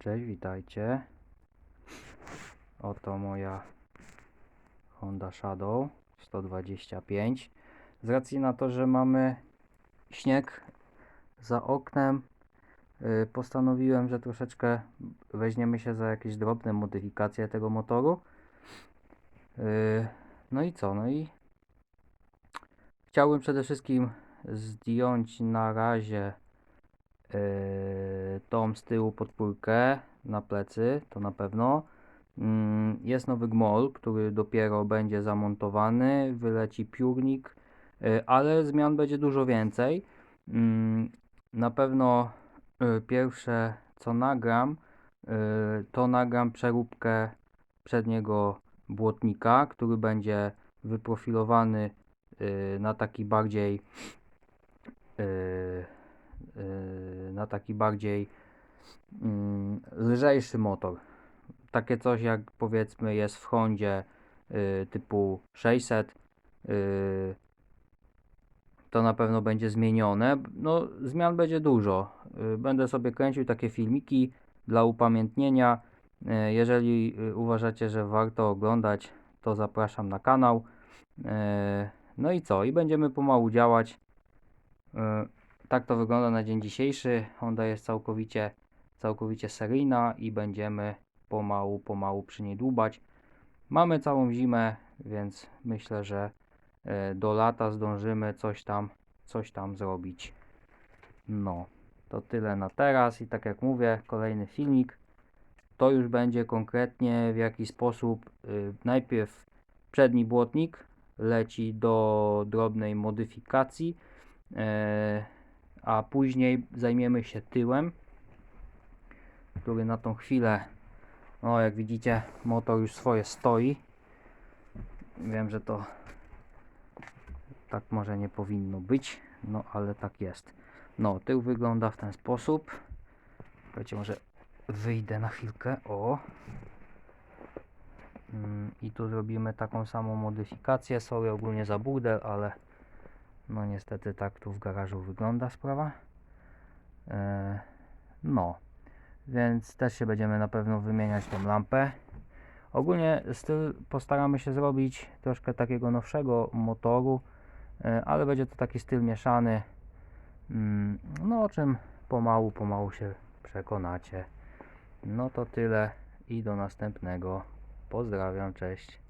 Cześć, witajcie. Oto moja Honda Shadow 125. Z racji na to, że mamy śnieg za oknem, y, postanowiłem, że troszeczkę weźmiemy się za jakieś drobne modyfikacje tego motoru. Y, No i co? No i chciałbym przede wszystkim zdjąć na razie Tą z tyłu podpórkę na plecy, to na pewno. Mm, Jest nowy gmol, który dopiero będzie zamontowany, wyleci piórnik, yy, ale zmian będzie dużo więcej. Mm, Na pewno yy, pierwsze co nagram, yy, to nagram przeróbkę przedniego błotnika, który będzie wyprofilowany na taki bardziej na taki bardziej mm, lżejszy motor. Takie coś jak powiedzmy jest w Hondzie yy, typu 600. Yy, to na pewno będzie zmienione. No, zmian będzie dużo. Będę sobie kręcił takie filmiki dla upamiętnienia. Jeżeli uważacie, że warto oglądać, to zapraszam na kanał. No i co? I będziemy pomału działać. Yy, tak to wygląda na dzień dzisiejszy. Honda jest całkowicie, całkowicie seryjna i będziemy pomału, pomału przy niej dłubać. Mamy całą zimę, więc myślę, że e, do lata zdążymy coś tam, coś tam zrobić. No, to tyle na teraz i tak jak mówię, kolejny filmik. To już będzie konkretnie w jaki sposób y, najpierw przedni błotnik leci do drobnej modyfikacji. E, a później zajmiemy się tyłem, który na tą chwilę, no jak widzicie, motor już swoje stoi. Wiem, że to tak może nie powinno być, no ale tak jest. No, tył wygląda w ten sposób. Słuchajcie, może wyjdę na chwilkę, o. Mm, I tu zrobimy taką samą modyfikację. Sorry ogólnie za burdel, ale no niestety tak tu w garażu wygląda sprawa. E, no, więc też się będziemy na pewno wymieniać tą lampę. Ogólnie styl postaramy się zrobić troszkę takiego nowszego motoru, e, ale będzie to taki styl mieszany. Mm, No o czym pomału, pomału się przekonacie. No to tyle i do następnego. Pozdrawiam, cześć.